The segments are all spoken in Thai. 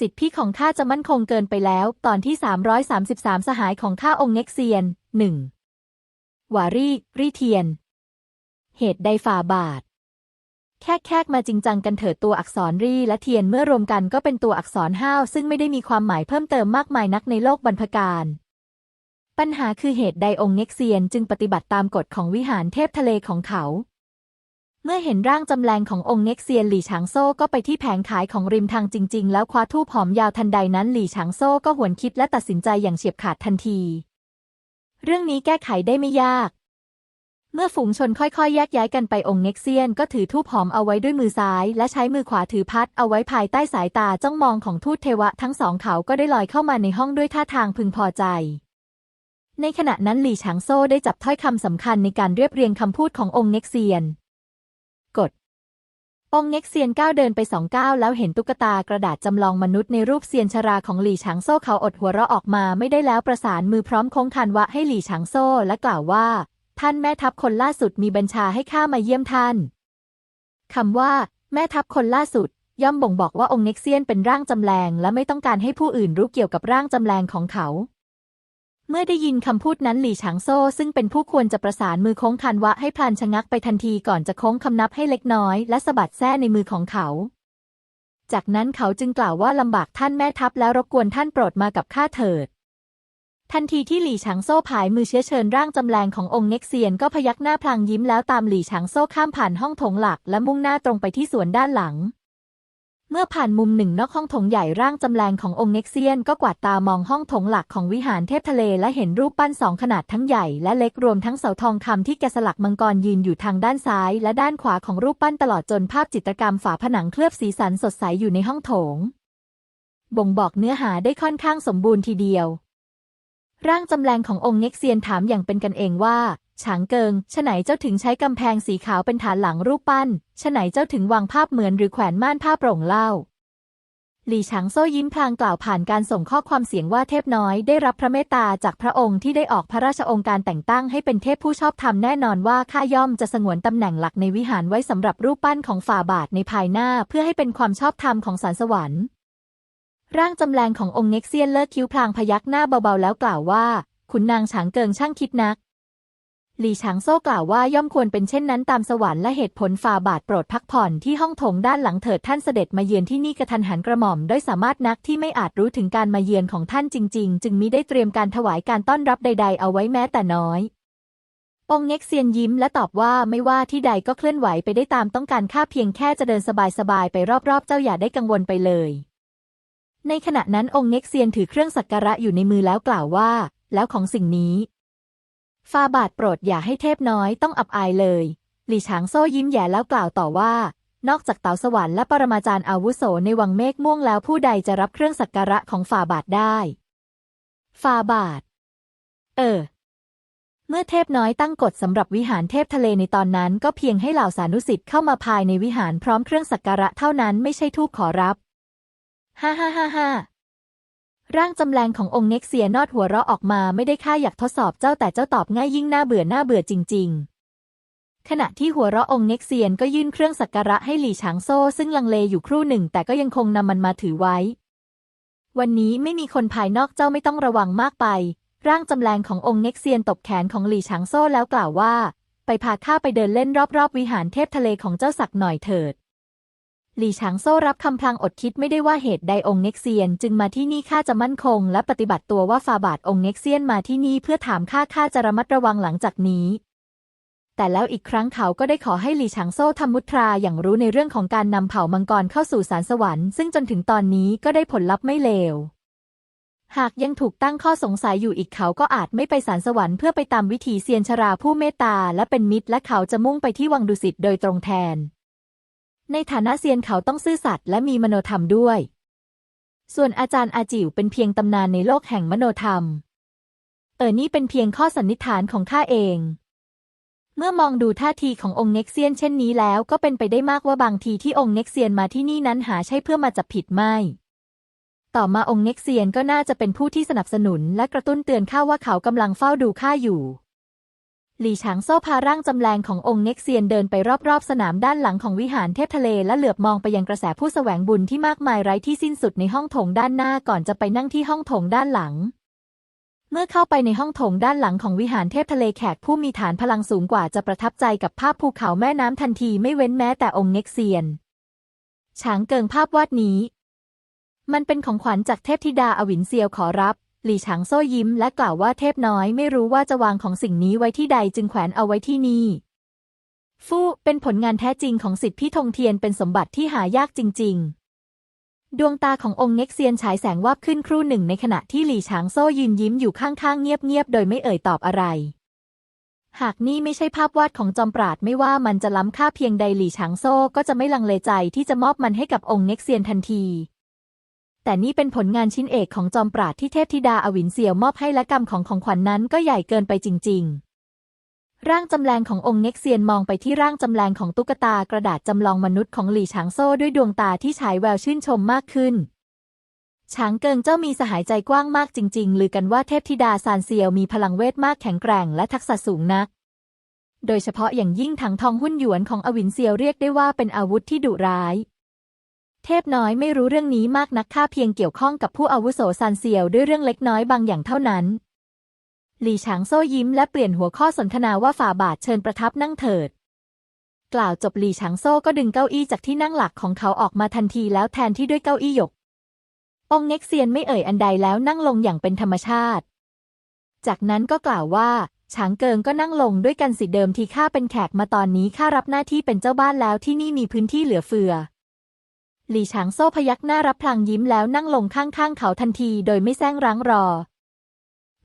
สิทธิพี่ของข้าจะมั่นคงเกินไปแล้ว ตอนที่ 333 สหายของข้าองค์เน็กเซียนหนึ่งวารีรีเทียน เหตุใดฝ่าบาท แค่แคกมาจริงจังกันเถิดตัวอักษรรีและเทียนเมื่อรวมกันก็เป็นตัวอักษรห้าว ซึ่งไม่ได้มีความหมายเพิ่มเติมมากมายนักในโลกบรรพการ ปัญหาคือเหตุใดองค์เน็กเซียนจึงปฏิบัติตามกฎของวิหารเทพทะเลของเขา เมื่อเห็นร่างจำแรงขององค์เน็กเซียนหลี่ฉางโซ่ก็ไปที่แผงขายของริมทางจริง ๆ แล้วคว้าทูบหอมยาวทันใดนั้นหลี่ฉางโซ่ก็หวนคิดและตัดสินใจอย่างเฉียบขาดทันที เรื่องนี้แก้ไขได้ไม่ยาก เมื่อฝูงชนค่อยๆ แยกย้ายกันไปองค์เน็กเซียนก็ถือทูบหอมเอาไว้ด้วยมือซ้าย และใช้มือขวาถือพัดเอาไว้ภายใต้สายตาจ้องมองของทูตเทวะทั้งสองเขาก็ได้ลอยเข้ามาในห้องด้วยท่าทางพึงพอใจในขณะนั้นหลี่ฉางโซ่ได้จับถ้อยคำสำคัญในการเรียบเรียงคำพูดขององค์เน็กเซียน องเน็กเซียนก้าวเดินไปสองก้าวแล้วเห็นตุ๊กตากระดาษจำลองมนุษย์ในรูปเซียนชราของหลี่ฉางโซ่เขาอดหัวเราะออกมาไม่ได้แล้วประสานมือพร้อมโค้งคันวะให้หลี่ฉางโซ่และกล่าวว่า ท่านแม่ทัพคนล่าสุดมีบัญชาให้ข้ามาเยี่ยมท่านคำว่า แม่ทัพคนล่าสุด ย่อมบ่งบอกว่าองค์เน็กเซียนเป็นร่างจำแรงและไม่ต้องการให้ผู้อื่นรู้เกี่ยวกับร่างจำแรงของเขา เมื่อได้ยินคำพูดนั้นหลี่ฉางโซ่ซึ่งเป็นผู้ควรจะประสานมือโค้งคันวะให้พลันชะงักไปทันทีก่อนจะโค้งคำนับให้เล็กน้อย และสะบัดแส้ในมือของเขา จากนั้นเขาจึงกล่าวว่าลำบากท่านแม่ทัพแล้วรบกวนท่านโปรดมากับข้าเถิด ทันทีที่หลี่ฉางโซ่ผายมือเชื้อเชิญร่างจำแรงขององค์เน็กเซียนก็พยักหน้าพลางยิ้มแล้วตามหลี่ฉางโซ่ข้ามผ่านห้องโถงหลักและมุ่งหน้าตรงไปที่สวนด้านหลัง เมื่อผ่านมุมหนึ่งนอกห้องโถงใหญ่ร่างจำแรงขององค์เน็กเซียนก็กวาดตามองห้องโถงหลักของวิหารเทพทะเลและเห็นรูปปั้นสองขนาดทั้งใหญ่และเล็กรวมทั้งเสาทองคำที่แกะสลักมังกรยืนอยู่ทางด้านซ้าย และด้านขวาของรูปปั้นตลอดจนภาพจิตรกรรมฝาผนังเคลือบสีสันสดใสอยู่ในห้องโถง บ่งบอกเนื้อหาได้ค่อนข้างสมบูรณ์ทีเดียว ร่างจำแรงขององค์เน็กเซียนถามอย่างเป็นกันเองว่า ฉางเกิงฉไหนเจ้าถึงใช้กำแพงสีขาวเป็นฐานหลังรูปปั้นฉไหนเจ้าถึงวางภาพเหมือนหรือแขวนม่านผ้าโปร่งเล่า หลี่ฉางโซ่ยิ้มพลางกล่าวผ่านการส่งข้อความเสียงว่าเทพน้อยได้รับพระเมตตาจากพระองค์ที่ได้ออกพระราชองค์การแต่งตั้งให้เป็นเทพผู้ชอบธรรมแน่นอนว่าข้าย่อมจะสงวนตำแหน่งหลักในวิหารไว้สำหรับรูปปั้นของฝ่าบาทในภายหน้าเพื่อให้เป็นความชอบธรรมของสารสวรรค์ ร่างจำแรงขององค์เน็กเซียนเลิกคิ้วพลางพยักหน้าเบาๆแล้วกล่าวว่าขุนนางฉางเกิงช่างคิดนัก หลี่ฉางโซ่กล่าวว่าย่อมควรเป็นเช่นนั้นตามสวรรค์และเหตุผลฝ่าบาทโปรดพักผ่อนที่ห้องโถงด้านหลังเถิดท่านเสด็จมาเยือนที่นี่กระทันหันกระหม่อมด้วยสามารถนักที่ไม่อาจรู้ถึงการมาเยือนของท่านจริง ๆ จึงมิได้เตรียมการถวายการต้อนรับใด ๆ เอาไว้แม้แต่น้อยองเน็กเซียนยิ้มและตอบว่าไม่ว่าที่ใดก็เคลื่อนไหวไปได้ตามต้องการข้าเพียงแค่จะเดินสบายๆไปรอบๆ เจ้าอย่าได้กังวลไปเลย ในขณะนั้นองเน็กเซียนถือเครื่องสักการะอยู่ในมือแล้วกล่าวว่า แล้วของสิ่งนี้ ฟาบาทโปรดอย่าให้เทพน้อยต้องอับอายเลย หลี่ฉางโซ่ยิ้มแย่แล้วกล่าวต่อว่า นอกจากเต๋าสวรรค์และปรมาจารย์อาวุโสในวังเมฆม่วงแล้วผู้ใดจะรับเครื่องสักการะของฟาบาทได้ฟาบาท เออ เมื่อเทพน้อยตั้งกฎสำหรับวิหารเทพทะเลในตอนนั้น ก็เพียงให้เหล่าสานุสิทธิ์เข้ามาภายในวิหารพร้อมเครื่องสักการะเท่านั้นไม่ใช่ทูบขอรับ ฮ่าฮ่าฮ่าฮ่า ร่างจำแรงขององค์เน็กเซียนอดหัวเราะออกมาไม่ได้ค่าอยากทดสอบเจ้าแต่เจ้าตอบง่ายยิ่งน่าเบื่อน่าเบื่อจริง ๆ ขณะที่หัวเราะองค์เน็กเซียนก็ยื่นเครื่องสักการะให้หลี่ฉางโซ่ซึ่งลังเลอยู่ครู่หนึ่ง แต่ก็ยังคงนำมันมาถือไว้ วันนี้ไม่มีคนภายนอกเจ้าไม่ต้องระวังมากไป ร่างจำแรงขององค์เน็กเซียนตบแขนของหลี่ฉางโซ่แล้วกล่าวว่า ไปพาข้าไปเดินเล่นรอบๆวิหารเทพทะเลของเจ้าสักหน่อยเถิด หลี่ฉางโซ่รับคำพลางอดคิดไม่ได้ว่าเหตุใดองค์เน็กเซียน จึงมาที่นี่ข้าจะมั่นคง และปฏิบัติตัวว่าฟาบาทองค์เน็กเซียนมาที่นี่เพื่อถามข้าข้าจะระมัดระวังหลังจากนี้แต่แล้วอีกครั้งเขาก็ได้ขอให้หลี่ฉางโซ่ทำมุตราอย่างรู้ในเรื่องของการนำเผ่ามังกรเข้าสู่สารสวรรค์ซึ่งจนถึงตอนนี้ก็ได้ผลลัพธ์ไม่เลว หากยังถูกตั้งข้อสงสัยอยู่อีกเขาก็อาจไม่ไปสารสวรรค์เพื่อไปตามวิถีเซียนชราผู้เมตตาและเป็นมิตรและเขาจะมุ่งไปที่วังดุสิตโดยตรงแทน ในฐานะเซียนเขาต้องซื่อสัตย์และมีมโนธรรมด้วย ส่วนอาจารย์อาจิ๋วเป็นเพียงตำนานในโลกแห่งมโนธรรม เออนี่เป็นเพียงข้อสันนิษฐานของข้าเอง เมื่อมองดูท่าทีขององค์เน็กเซียนเช่นนี้แล้วก็เป็นไปได้มากว่าบางทีที่องค์เน็กเซียนมาที่นี่นั้นหาใช่เพื่อมาจับผิดไม่ ต่อมาองค์เน็กเซียนก็น่าจะเป็นผู้ที่สนับสนุนและกระตุ้นเตือนข้าว่าเขากำลังเฝ้าดูข้าอยู่ หลี่ฉางโซ่พาร่างจำแรงขององค์เน็กเซียนเดินไปรอบๆ สนามด้านหลังของวิหารเทพทะเลและเหลือบมองไปยังกระแสผู้แสวงบุญที่มากมายไร้ที่สิ้นสุดในห้องโถงด้านหน้าก่อนจะไปนั่งที่ห้องโถงด้านหลัง เมื่อเข้าไปในห้องโถงด้านหลังของวิหารเทพทะเลแขกผู้มีฐานพลังสูงกว่าจะประทับใจกับภาพภูเขาแม่น้ำทันทีไม่เว้นแม้แต่องค์เน็กเซียนฉางเกิงภาพวาดนี้ มันเป็นของขวัญจากเทพธิดาอวินเซียวขอรับ หลี่ฉางโซ่ยิ้มและกล่าวว่าเทพน้อยไม่รู้ว่าจะวางของสิ่งนี้ไว้ที่ใดจึงแขวนเอาไว้ที่นี่ ฟู่เป็นผลงานแท้จริงของสิทธิพี่ธงเทียนเป็นสมบัติที่หายากจริง ๆ ดวงตาขององค์เน็กเซียนฉายแสงวาบขึ้นครู่หนึ่งในขณะที่หลี่ฉางโซ่ยืนยิ้มอยู่ข้างๆเงียบๆโดยไม่เอ่ยตอบอะไร หากนี่ไม่ใช่ภาพวาดของจอมปราดไม่ว่ามันจะล้ำค่าเพียงใดหลี่ฉางโซ่ก็จะไม่ลังเลใจที่จะมอบมันให้กับองค์เน็กเซียนทันที แต่นี่เป็นผลงานชิ้นเอกของจอมปราดที่เทพธิดาอวินเซียวมอบให้และกรรมของของขวัญนนั้นก็ใหญ่เกินไปจริง ๆ ร่างจำแรงขององค์เน็กเซียนมองไปที่ร่างจำแรงของตุ๊กตากระดาษจำลองมนุษย์ของหลี่ฉางโซ่ด้วยดวงตาที่ฉายแววชื่นชมมากขึ้นฉางเกิงเจ้ามีสหายใจกว้างมากจริง ๆ ลือกันว่าเทพธิดาซานเซียวมีพลังเวทมากแข็งแกร่งและทักษะสูงนัก โดยเฉพาะอย่างยิ่งถังทองหุ้นหยวนของอวินเซียวเรียกได้ว่าเป็นอาวุธที่ดุร้าย เทพน้อยไม่รู้เรื่องนี้มากนักข้าเพียงเกี่ยวข้องกับผู้อาวุโสซานเซียวด้วยเรื่องเล็กน้อยบางอย่างเท่านั้น หลี่ฉางโซ่ยิ้มและเปลี่ยนหัวข้อสนทนาว่าฝ่าบาทเชิญประทับนั่งเถิด กล่าวจบหลี่ฉางโซ่ก็ดึงเก้าอี้จากที่นั่งหลักของเขาออกมาทันทีแล้วแทนที่ด้วยเก้าอี้หยก องเน็กเซียนไม่เอ่ยอันใดแล้วนั่งลงอย่างเป็นธรรมชาติ จากนั้นก็กล่าวว่าฉางเกิงก็นั่งลงด้วยกันสิเดิมทีข้าเป็นแขกมาตอนนี้ข้ารับหน้าที่เป็นเจ้าบ้านแล้วที่นี่มีพื้นที่เหลือเฟือ หลี่ฉางโซ่พยักหน้ารับพลางยิ้มแล้วนั่งลงข้างๆเขาทันทีโดยไม่แซงรั้งรอ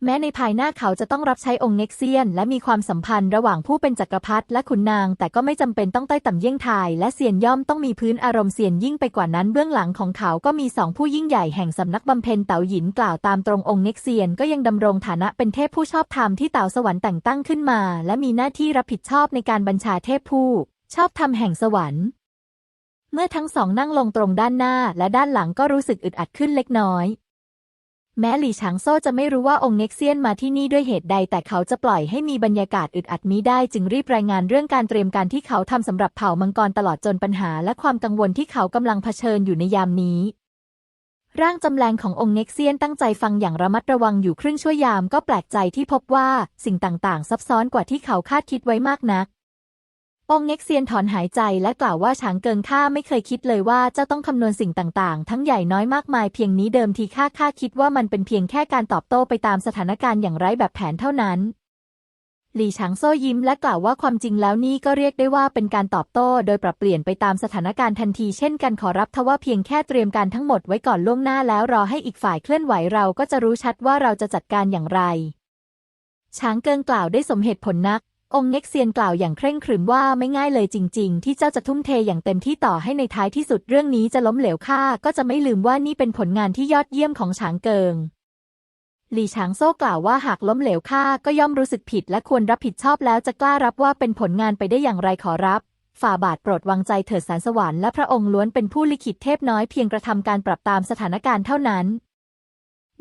แม้ในภายหน้าเขาจะต้องรับใช้องค์เน็กเซียน และมีความสัมพันธ์ระหว่างผู้เป็นจักรพรรดิและขุนนาง แต่ก็ไม่จำเป็นต้องใต้ต่ำเยี่ยงทายและเซียนย่อมต้องมีพื้นอารมณ์เซียนยิ่งไปกว่านั้นเบื้องหลังของเขาก็มีสองผู้ยิ่งใหญ่แห่งสำนักบำเพ็ญเต๋าหยินกล่าวตามตรงองค์เน็กเซียนก็ยังดำรงฐานะเป็นเทพผู้ชอบธรรมที่เต๋าสวรรค์แต่งตั้งขึ้นมา และมีหน้าที่รับผิดชอบในการบัญชาเทพผู้ชอบธรรมแห่งสวรรค์ เมื่อทั้งสองนั่งลงตรงด้านหน้าและด้านหลังก็รู้สึกอึดอัดขึ้นเล็กน้อย แม้หลี่ฉางโซ่จะไม่รู้ว่าองค์เน็กเซียนมาที่นี่ด้วยเหตุใด แต่เขาจะปล่อยให้มีบรรยากาศอึดอัดนี้ได้ จึงรีบรายงานเรื่องการเตรียมการที่เขาทำสำหรับเผ่ามังกรตลอดจนปัญหา และความกังวลที่เขากำลังเผชิญอยู่ในยามนี้ร่างจำแรงขององค์เน็กเซียนตั้งใจฟังอย่างระมัดระวังอยู่ครึ่งชั่วยามก็แปลกใจที่พบว่าสิ่งต่างๆ ซับซ้อนกว่าที่เขาคาดคิดไว้มากนัก องเน็กเซียนถอนหายใจและกล่าวว่าฉางเกิงข้าไม่เคยคิดเลยว่าเจ้าต้องคำนวณสิ่งต่างๆ ทั้งใหญ่น้อยมากมายเพียงนี้เดิมทีข้าข้าคิดว่ามันเป็นเพียงแค่การตอบโต้ไปตามสถานการณ์อย่างไร้แบบแผนเท่านั้น หลี่ฉางโซ่ยิ้มและกล่าวว่าความจริงแล้วนี่ก็เรียกได้ว่าเป็นการตอบโต้ โดยปรับเปลี่ยนไปตามสถานการณ์ทันทีเช่นกันขอรับทว่าเพียงแค่เตรียมการทั้งหมดไว้ก่อนล่วงหน้าแล้วรอให้อีกฝ่ายเคลื่อนไหวเราก็จะรู้ชัดว่าเราจะจัดการอย่างไรช้างเกิงกล่าวได้สมเหตุผลนัก องค์เน็กเซียนกล่าวอย่างเคร่งครึมว่าไม่ง่ายเลยจริง ๆ ที่เจ้าจะทุ่มเทอย่างเต็มที่ต่อให้ในท้ายที่สุดเรื่องนี้จะล้มเหลวข้าก็จะไม่ลืมว่านี่เป็นผลงานที่ยอดเยี่ยมของช้างเกิง หลี่ฉางโซ่กล่าวว่าหากล้มเหลวข้าก็ย่อมรู้สึกผิดและควรรับผิดชอบแล้วจะกล้ารับว่าเป็นผลงานไปได้อย่างไรขอรับ ฝ่าบาทโปรดวางใจเถิดสารสวรรค์และพระองค์ล้วนเป็นผู้ลิขิตเทพน้อยเพียงกระทำการปรับตามสถานการณ์เท่านั้น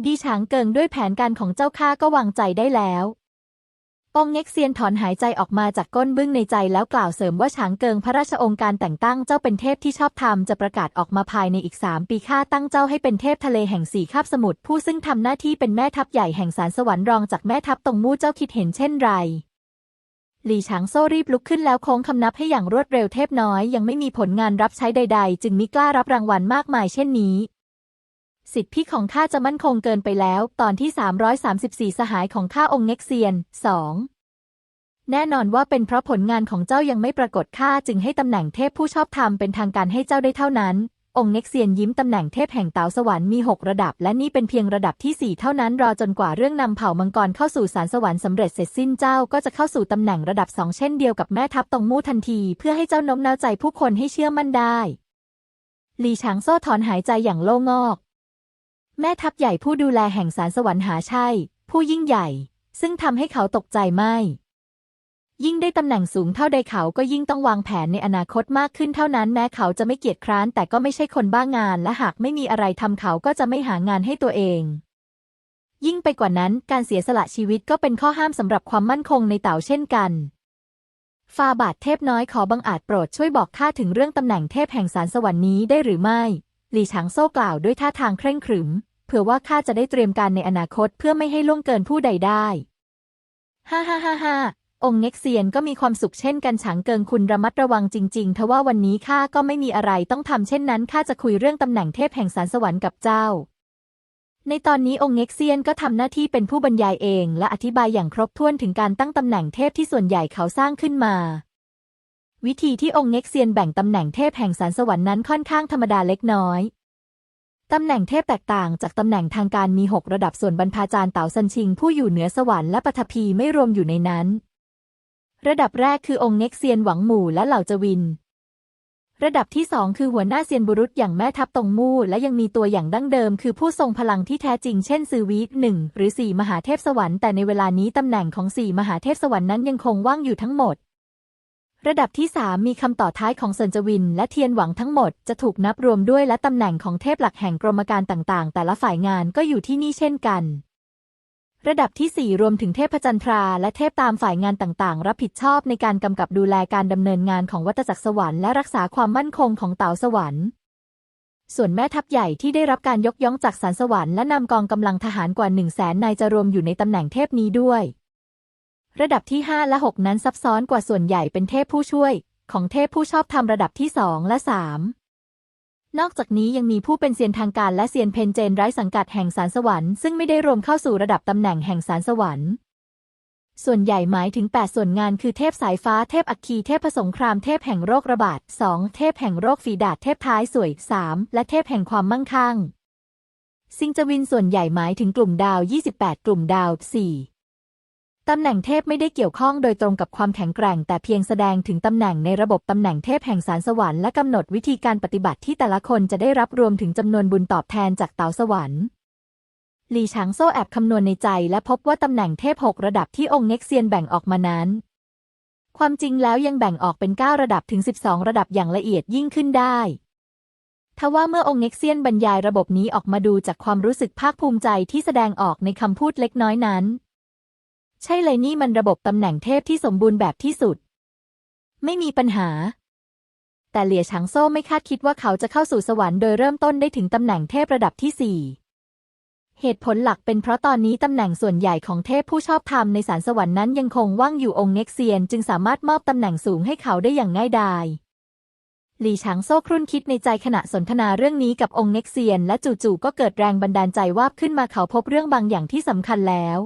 ดีฉางเกิงด้วยแผนการของเจ้าข้าก็วางใจได้แล้ว ปองเง็กเซียนถอนหายใจออกมาจากก้นบึ้งในใจแล้วกล่าวเสริมว่าฉางเกิงพระราชองค์การแต่งตั้งเจ้าเป็นเทพที่ชอบธรรมจะประกาศออกมาภายในอีกสามปีข้าตั้งเจ้าให้เป็นเทพทะเลแห่งสีคาบสมุทรผู้ซึ่งทำหน้าที่เป็นแม่ทัพใหญ่แห่งสารสวรรค์รองจากแม่ทัพตรงมู่เจ้าคิดเห็นเช่นไรหลี่ฉางโซ่รีบลุกขึ้นแล้วโค้งคำนับให้อย่างรวดเร็วเทพน้อยยังไม่มีผลงานรับใช้ใด ๆ จึงมิกล้ารับรางวัลมากมายเช่นนี้ สิทธิของข้าจะมั่นคงเกินไปแล้ว ตอนที่ 334 สหายของข้าองค์เน็กเซียน2แน่นอนว่าเป็นเพราะผลงานของเจ้ายังไม่ปรากฏข้าจึงให้ตำแหน่งเทพผู้ชอบธรรมเป็นทางการให้เจ้าได้เท่านั้น องค์เน็กเซียนยิ้มตำแหน่งเทพแห่งเตาสวรรค์มี 6 ระดับ และนี่เป็นเพียงระดับที่ 4 เท่านั้น รอจนกว่าเรื่องนำเผ่ามังกรเข้าสู่สารสวรรค์สำเร็จเสร็จสิ้นเจ้าก็จะเข้าสู่ตำแหน่งระดับสองเช่นเดียวกับแม่ทัพตรงมู่ทันที เพื่อให้เจ้าโน้มน้าวใจผู้คนให้เชื่อมั่นได้หลีฉางโซ่ถอนหายใจอย่างโล่งอก แม่ทัพใหญ่ผู้ดูแลแห่งสารสวรรค์หาใช่ ผู้ยิ่งใหญ่ ซึ่งทำให้เขาตกใจไม่ ยิ่งได้ตำแหน่งสูงเท่าใดเขาก็ยิ่งต้องวางแผนในอนาคตมากขึ้นเท่านั้นแม้เขาจะไม่เกียจคร้านแต่ก็ไม่ใช่คนบ้างาน และหากไม่มีอะไรทำเขาก็จะไม่หางานให้ตัวเอง ยิ่งไปกว่านั้นการเสียสละชีวิตก็เป็นข้อห้ามสำหรับความมั่นคงในเต่าเช่นกันฟาบาทเทพน้อยขอบังอาจโปรดช่วยบอกข้าถึงเรื่องตำแหน่งเทพแห่งสารสวรรค์นี้ได้หรือไม่ หลี่ฉางโซ่กล่าวด้วยท่าทางเคร่งขรึม เผื่อว่าข้าจะได้เตรียมการในอนาคตเพื่อไม่ให้ล่วงเกินผู้ใดได้ฮ่าฮ่าฮ่าฮ่าองค์เง็กเซียนก็มีความสุขเช่นกันฉางเกิงคุณระมัดระวังจริงๆ ทว่าวันนี้ข้าก็ไม่มีอะไรต้องทำเช่นนั้นข้าจะคุยเรื่องตำแหน่งเทพแห่งสารสวรรค์กับเจ้า ในตอนนี้องค์เง็กเซียนก็ทำหน้าที่เป็นผู้บรรยายเอง และอธิบายอย่างครบถ้วนถึงการตั้งตำแหน่งเทพที่ส่วนใหญ่เขาสร้างขึ้นมา วิธีที่องค์เง็กเซียนแบ่งตำแหน่งเทพแห่งสารสวรรค์นั้นค่อนข้างธรรมดาเล็กน้อย ตำแหน่งเทพแตกต่างจากตำแหน่งทางการมีหกระดับส่วนบรรพาจารย์เต๋าซันชิง ผู้อยู่เหนือสวรรค์และปฐพีไม่รวมอยู่ในนั้น ระดับแรกคือองค์เง็กเซียนหวังหมู่และเหล่าจวิน ระดับที่สองคือหัวหน้าเซียนบุรุษอย่างแม่ทัพตงมู่ และยังมีตัวอย่างดั้งเดิม คือผู้ทรงพลังที่แท้จริงเช่นซือวีหนึ่งหรือสี่มหาเทพสวรรค์แต่ในเวลานี้ตำแหน่งของสี่มหาเทพสวรรค์นั้นยังคงว่างอยู่ทั้งหมด ระดับที่สามมีคำต่อท้ายของเซินจวิน และเทียนหวังทั้งหมดจะถูกนับรวมด้วยและตำแหน่งของเทพหลักแห่งกรมการต่างๆ แต่ละฝ่ายงานก็อยู่ที่นี่เช่นกัน ระดับที่ 4 รวมถึงเทพจันทรา และเทพตามฝ่ายงานต่างๆ รับผิดชอบในการกำกับดูแลการดำเนินงานของวัตจักรสวรรค์และรักษาความมั่นคงของเต่าสวรรค์ส่วนแม่ทัพใหญ่ที่ได้รับการยกย่องจากสารสวรรค์และนำกองกำลังทหารกว่า1 0 0 0 0แสนนายจะรวมอยู่ในตำแหน่งเทพนี้ด้วย ระดับที่ 5 และ 6 นั้นซับซ้อนกว่าส่วนใหญ่เป็นเทพผู้ช่วย ของเทพผู้ชอบธรรมระดับที่ 2 และ 3 นอกจากนี้ยังมีผู้เป็นเซียนทางการและเซียนเพนเจนไร้สังกัดแห่งสารสวรรค์ซึ่งไม่ได้รวมเข้าสู่ระดับตำแหน่งแห่งสารสวรรค์ส่วนใหญ่หมายถึง 8 ส่วนงานคือเทพสายฟ้าเทพอัคคีเทพผสงครามเทพแห่งโรคระบาด 2 เทพแห่งโรคฝีดาษเทพท้ายสวย 3 และเทพแห่งความมั่งคั่ง ซิงจวินส่วนใหญ่หมายถึงกลุ่มดาว 28 กลุ่มดาว 4 ตำแหน่งเทพไม่ได้เกี่ยวข้องโดยตรงกับความแข็งแกร่ง แต่เพียงแสดงถึงตำแหน่งในระบบตำแหน่งเทพแห่งสารสวรรค์และกำหนดวิธีการปฏิบัติที่แต่ละคนจะได้รับรวมถึงจำนวนบุญตอบแทนจากเต๋าสวรรค์หลี่ฉางโซ่แอบคำนวณในใจและพบว่าตำแหน่งเทพหกระดับที่องค์เน็กเซียนแบ่งออกมานั้น ความจริงแล้วยังแบ่งออกเป็น 9 ระดับถึง 12 ระดับอย่างละเอียดยิ่งขึ้นได้ทว่าเมื่อองค์เน็กเซียนบรรยายระบบนี้ออกมาดูจากความรู้สึกภาคภูมิใจที่แสดงออกในคำพูดเล็กน้อยนั้น ใช่เลยนี่มันระบบตำแหน่งเทพที่สมบูรณ์แบบที่สุด ไม่มีปัญหา แต่เหลียฉางโซ่ไม่คาดคิดว่าเขาจะเข้าสู่สวรรค์โดยเริ่มต้นได้ถึงตำแหน่งเทพระดับที่สี่เหตุผลหลักเป็นเพราะตอนนี้ตำแหน่งส่วนใหญ่ของเทพผู้ชอบธรรมในสารสวรรค์นั้นยังคงว่างอยู่องค์เน็กเซียน จึงสามารถมอบตำแหน่งสูงให้เขาได้อย่างง่ายดายหลี่ฉางโซ่ครุ่นคิดในใจขณะสนทนาเรื่องนี้กับองค์เน็กเซียน และจู่ๆก็เกิดแรงบันดาลใจวาบขึ้นมาเขาพบเรื่องบางอย่างที่สำคัญแล้ว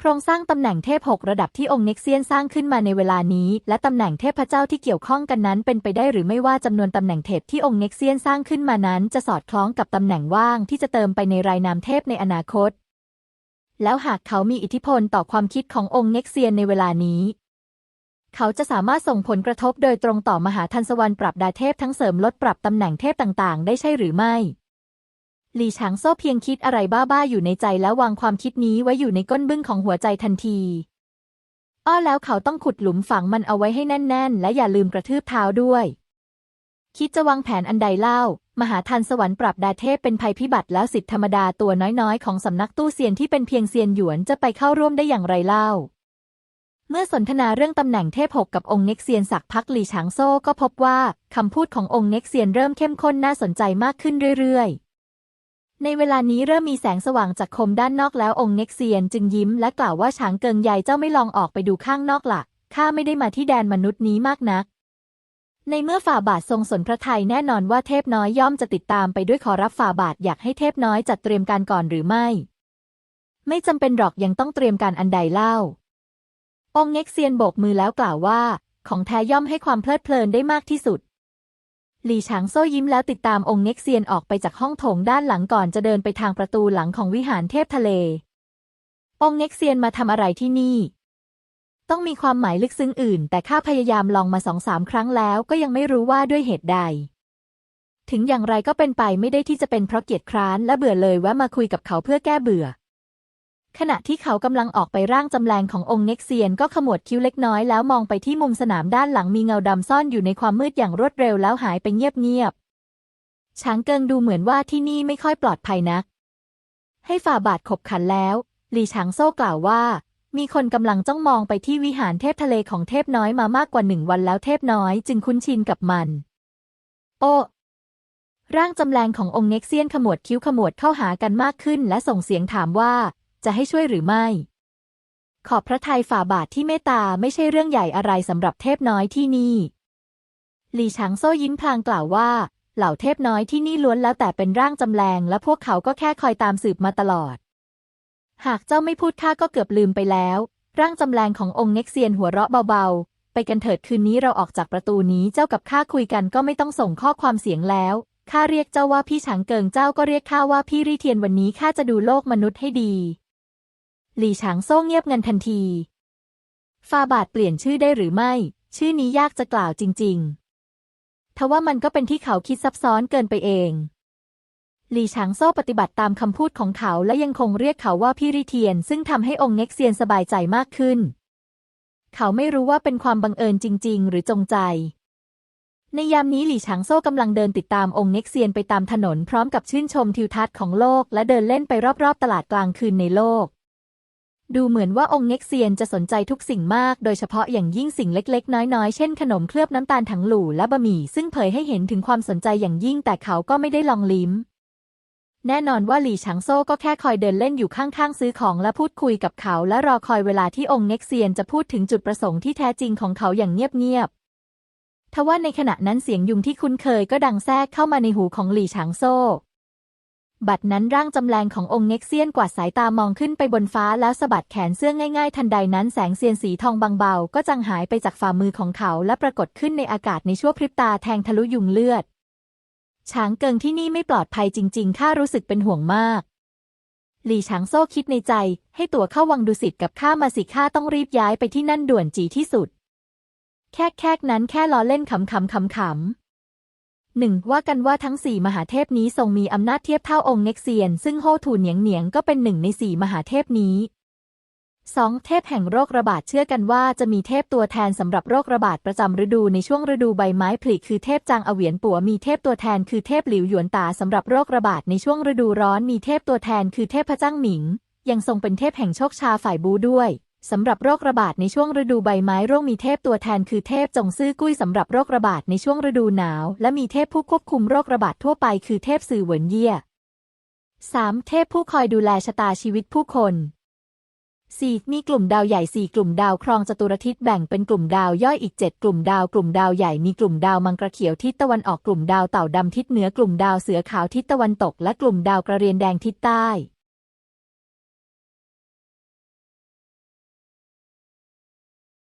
โครงสร้างตำแหน่งเทพหกระดับที่องค์เน็กเซียนสร้างขึ้นมาในเวลานี้ และตำแหน่งเทพเจ้าที่เกี่ยวข้องกันนั้นเป็นไปได้หรือไม่ว่าจำนวนตำแหน่งเทพที่องค์เน็กเซียนสร้างขึ้นมานั้น จะสอดคล้องกับตำแหน่งว่างที่จะเติมไปในรายนามเทพในอนาคต แล้วหากเขามีอิทธิพลต่อความคิดขององค์เน็กเซียนในเวลานี้ เขาจะสามารถส่งผลกระทบโดยตรงต่อมหาทันสวรรค์ปรับดาเทพทั้งเสริมลดปรับตำแหน่งเทพต่างๆ ได้ใช่หรือไม่ หลี่ฉางโซ่เพียงคิดอะไรบ้าๆอยู่ในใจแล้ววางความคิดนี้ไว้อยู่ในก้นบึ้งของหัวใจทันทีอ้อแล้วเขาต้องขุดหลุมฝังมันเอาไว้ให้แน่น ๆ และอย่าลืมกระทืบเท้าด้วย คิดจะวางแผนอันใดเล่า มหาทันสวรรค์ปรับดาเทพเป็นภัยพิบัติแล้วสิทธิธรรมดาตัวน้อยๆ ของสำนักตู้เซียนที่เป็นเพียงเซียนหยวนจะไปเข้าร่วมได้อย่างไรเล่า เมื่อสนทนาเรื่องตำแหน่งเทพหกกับองค์เน็กเซียนสักพักหลี่ฉางโซ่ก็พบว่าคำพูดขององค์เน็กเซียนเริ่มเข้มข้นน่าสนใจมากขึ้นเรื่อยๆ ในเวลานี้เริ่มมีแสงสว่างจากคมด้านนอกแล้วองค์เน็กเซียนจึงยิ้มและกล่าวว่าฉางเกิงใหญ่เจ้าไม่ลองออกไปดูข้างนอกละ่ะ ข้าไม่ได้มาที่แดนมนุษย์นี้มากนัก ในเมื่อฝ่าบาททรงสนพระทัยแน่นอนว่าเทพน้อยย่อมจะติดตามไปด้วยขอรับฝ่าบาทอยากให้เทพน้อยจัดเตรียมการก่อนหรือไม่ ไม่จำเป็นหรอกยังต้องเตรียมการอันใดเล่า องค์เง็กเซียนโบกมือแล้วกล่าวว่า ของแท้ย่อมให้ความเพลิดเพลินได้มากที่สุด หลี่ฉางโซ่ยิ้มแล้วติดตามองค์เง็กเซียนออกไปจากห้องโถงด้านหลังก่อนจะเดินไปทางประตูหลังของวิหารเทพทะเล องค์เง็กเซียนมาทำอะไรที่นี่ ต้องมีความหมายลึกซึ้งอื่น แต่ข้าพยายามลองมาสองสามครั้งแล้วก็ยังไม่รู้ว่าด้วยเหตุใด ถึงอย่างไรก็เป็นไปไม่ได้ที่จะเป็นเพราะเกียจคร้านและเบื่อเลยแวะมาคุยกับเขาเพื่อแก้เบื่อ ขณะที่เขากำลังออกไปร่างจำแรงขององค์เน็กเซียนก็ขมวดคิ้วเล็กน้อยแล้วมองไปที่มุมสนามด้านหลังมีเงาดำซ่อนอยู่ในความมืดอย่างรวดเร็วแล้วหายไปเงียบๆ ช้างเกิงดูเหมือนว่าที่นี่ไม่ค่อยปลอดภัยนัก ให้ฝ่าบาทขบขันแล้ว หลี่ฉางโซ่กล่าวว่า มีคนกำลังจ้องมองไปที่วิหารเทพทะเลของเทพน้อยมามากกว่าหนึ่งวันแล้วเทพน้อยจึงคุ้นชินกับมัน โอ้ร่างจำแรงขององค์เน็กเซียนขมวดคิ้วขมวดเข้าหากันมากขึ้นและส่งเสียงถามว่า จะให้ช่วยหรือไม่ ขอบพระทัยฝ่าบาทที่เมตตาไม่ใช่เรื่องใหญ่อะไรสำหรับเทพน้อยที่นี่ หลี่ฉางโซ่ยิ้มพลางกล่าวว่า เหล่าเทพน้อยที่นี่ล้วนแล้วแต่เป็นร่างจำแรงและพวกเขาก็แค่คอยตามสืบมาตลอด หากเจ้าไม่พูดข้าก็เกือบลืมไปแล้ว ร่างจำแรงขององค์เน็กเซียนหัวเราะเบาๆ ไปกันเถิดคืนนี้เราออกจากประตูนี้เจ้ากับข้าคุยกันก็ไม่ต้องส่งข้อความเสียงแล้วข้าเรียกเจ้าว่าพี่ฉางเกิงเจ้าก็เรียกข้าว่าพี่รีเทียนวันนี้ข้าจะดูโลกมนุษย์ให้ดี หลี่ฉางโซ่เงียบเงินทันที ฟาบาทเปลี่ยนชื่อได้หรือไม่ ชื่อนี้ยากจะกล่าวจริง ๆ ทว่ามันก็เป็นที่เขาคิดซับซ้อนเกินไปเอง หลี่ฉางโซ่ปฏิบัติตามคำพูดของเขาและยังคงเรียกเขาว่าพี่ริเทียน ซึ่งทำให้องค์เน็กเซียนสบายใจมากขึ้น เขาไม่รู้ว่าเป็นความบังเอิญจริง ๆ หรือจงใจ ในยามนี้หลี่ฉางโซ่กำลังเดินติดตามองค์เน็กเซียนไปตามถนนพร้อมกับชื่นชมทิวทัศน์ของโลก และเดินเล่นไปรอบๆตลาดกลางคืนในโลก ดูเหมือนว่าองค์เน็กเซียนจะสนใจทุกสิ่งมาก โดยเฉพาะอย่างยิ่งสิ่งเล็ก ๆ น้อย ๆ เช่นขนมเคลือบน้ำตาลถังหลู่และบะหมี่ซึ่งเผยให้เห็นถึงความสนใจอย่างยิ่งแต่เขาก็ไม่ได้ลองลิ้ม แน่นอนว่าหลี่ฉางโซ่ก็แค่คอยเดินเล่นอยู่ข้างๆซื้อของและพูดคุยกับเขา และรอคอยเวลาที่องค์เน็กเซียนจะพูดถึงจุดประสงค์ที่แท้จริงของเขาอย่างเงียบๆทว่าในขณะนั้นเสียงยุงที่คุ้นเคยก็ดังแทรกเข้ามาในหูของหลี่ฉางโซ่ บัดนั้นร่างจำแรงขององค์เน็กเซียนกวาดสายตามองขึ้นไปบนฟ้าแล้วสะบัดแขนเสื้อง่ายๆ ทันใดนั้นแสงเซียนสีทองบางเบาก็จางหายไปจากฝ่ามือของเขาและปรากฏขึ้นในอากาศในชั่วพริบตาแทงทะลุยุงเลือด ช้างเกิงที่นี่ไม่ปลอดภัยจริงๆข้ารู้สึกเป็นห่วงมาก หลี่ฉางโซ่คิดในใจ ให้ตั๋วเข้าวังดุสิตกับข้ามาสิข้าต้องรีบย้ายไปที่นั่นด่วนจีที่สุด แค่แค่นั้นแค่ล้อเล่นขำๆขำๆ หนึ่งว่ากันว่าทั้งสี่มหาเทพนี้ทรงมีอำนาจเทียบเท่าองค์เน็กเซียน ซึ่งโฮถูเหนียงเหนียงก็เป็นหนึ่งในสี่มหาเทพนี้สองเทพแห่งโรคระบาดเชื่อกันว่าจะมีเทพตัวแทนสำหรับโรคระบาดประจำฤดูในช่วงฤดูใบไม้ผลิคือเทพจางอเวียนปัวมีเทพตัวแทนคือเทพหลิวหยวนตาสำหรับโรคระบาดในช่วงฤดูร้อนมีเทพตัวแทนคือเทพพระจ้างหมิง ยังทรงเป็นเทพแห่งโชคชาฝ่ายบูด้วย สำหรับโรคระบาดในช่วงฤดูใบไม้ร่วงมีเทพตัวแทนคือเทพจงซื่อกุ้ยสำหรับโรคระบาดในช่วงฤดูหนาว และมีเทพผู้ควบคุมโรคระบาดทั่วไปคือเทพสื่อเหวินเย่ย 3. เทพผู้คอยดูแลชะตาชีวิตผู้คน 4. มีกลุ่มดาวใหญ่ 4 กลุ่มดาวครองจัตุรทิศแบ่งเป็นกลุ่มดาวย่อยอีก 7 กลุ่มดาวกลุ่มดาวใหญ่มีกลุ่มดาวมังกรเขียวทิศตะวันออกกลุ่มดาวเต่าดำทิศเหนือกลุ่มดาวเสือขาวทิศตะวันตก และกลุ่มดาวกระเรียนแดงทิศใต้